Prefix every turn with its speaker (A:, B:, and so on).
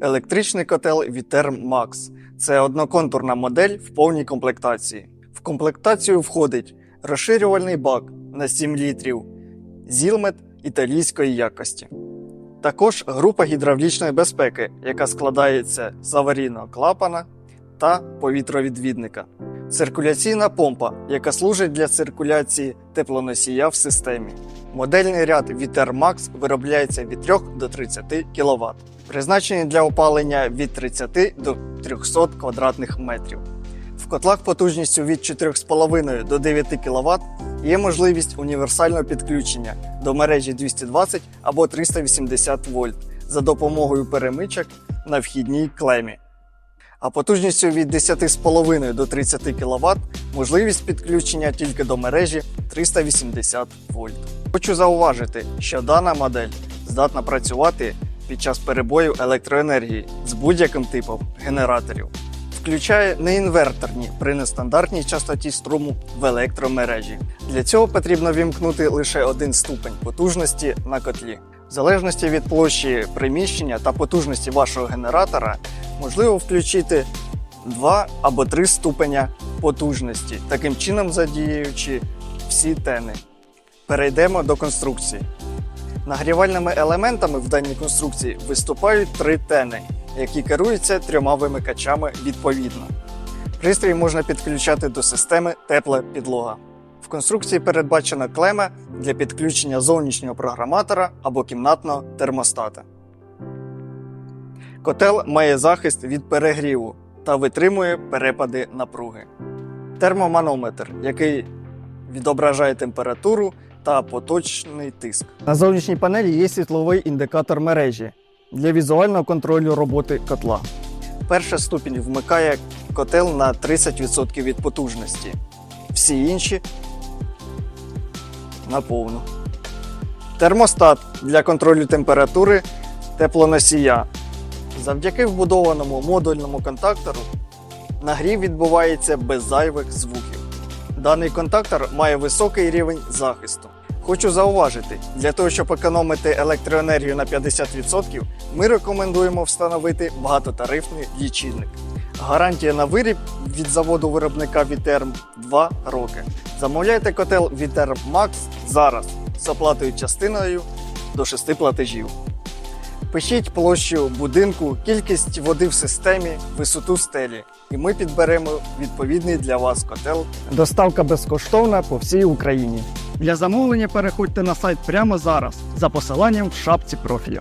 A: Електричний котел Viterm Max це одноконтурна модель в повній комплектації. В комплектацію входить розширювальний бак на 7 літрів, зілмет італійської якості. Також група гідравлічної безпеки, яка складається з аварійного клапана та повітровідвідника. Циркуляційна помпа, яка служить для циркуляції теплоносія в системі. Модельний ряд Max виробляється від 3 до 30 кВт, призначений для опалення від 30 до 300 квадратних метрів. В котлах потужністю від 4,5 до 9 кВт є можливість універсального підключення до мережі 220 або 380 вольт за допомогою перемичок на вхідній клемі. А потужністю від 10,5 до 30 кВт можливість підключення тільки до мережі 380 вольт. Хочу зауважити, що дана модель здатна працювати під час перебою електроенергії з будь-яким типом генераторів. Включає неінверторні при нестандартній частоті струму в електромережі. Для цього потрібно вімкнути лише один ступень потужності на котлі. В залежності від площі приміщення та потужності вашого генератора можливо включити 2 або 3 ступеня потужності, таким чином задіюючи всі тени. Перейдемо до конструкції. Нагрівальними елементами в даній конструкції виступають три тени, які керуються трьома вимикачами відповідно. Пристрій можна підключати до системи тепла підлога. В конструкції передбачена клема для підключення зовнішнього програматора або кімнатного термостата. Котел має захист від перегріву та витримує перепади напруги. Термоманометр, який відображає температуру та поточний тиск. На зовнішній панелі є світловий індикатор мережі для візуального контролю роботи котла. Перша ступінь вмикає котел на 30% від потужності, всі інші на повну. Термостат для контролю температури теплоносія. Завдяки вбудованому модульному контактору нагрів відбувається без зайвих звуків. Даний контактор має високий рівень захисту. Хочу зауважити, для того, щоб економити електроенергію на 50%, ми рекомендуємо встановити багатотарифний лічильник. Гарантія на виріб від заводу виробника Viterm 2 роки. Замовляйте котел Viterm Max зараз з оплатою частиною до 6 платежів. Пишіть площу будинку, кількість води в системі, висоту стелі, і ми підберемо відповідний для вас котел. Доставка безкоштовна по всій Україні. Для замовлення переходьте на сайт прямо зараз за посиланням в шапці профілю.